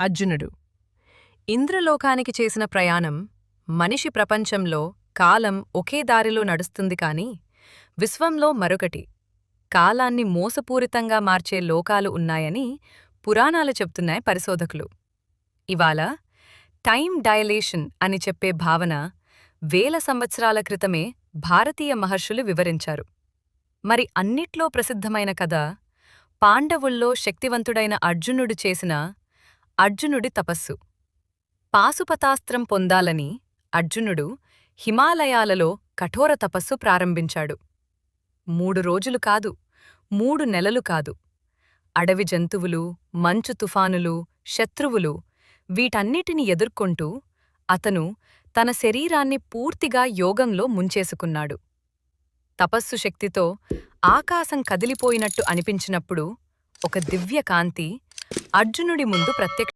అర్జునుడు. ఇంద్రలోకానికి చేసిన ప్రయాణం మనిషి ప్రపంచంలో కాలం ఒకే దారిలో నడుస్తుంది కాని విశ్వంలో మరొకటి. కాలాన్ని మోసపూరితంగా మార్చే లోకాలు ఉన్నాయని పురాణాలు చెప్తున్నాయి పరిశోధకులు. ఇవాళ టైం డయలేషన్ అని చెప్పే భావన వేల సంవత్సరాల క్రితమే భారతీయ మహర్షులు వివరించారు. మరి అన్నిట్లో ప్రసిద్ధమైన కథ పాండవుల్లో శక్తివంతుడైన అర్జునుడు చేసిన అర్జునుడి తపస్సు. పాశుపతాస్త్రం పొందాలని అర్జునుడు హిమాలయాలలో కఠోర తపస్సు ప్రారంభించాడు. మూడు రోజులు కాదు మూడు నెలలు కాదు. అడవి జంతువులు మంచు తుఫానులు శత్రువులు వీటన్నిటిని ఎదుర్కొంటూ అతను తన శరీరాన్ని పూర్తిగా యోగంలో ముంచేసుకున్నాడు. తపస్సు శక్తితో ఆకాశం కదిలిపోయినట్టు అనిపించినప్పుడు ఒక దివ్యకాంతి అర్జునుడి ముందు ప్రత్యక్ష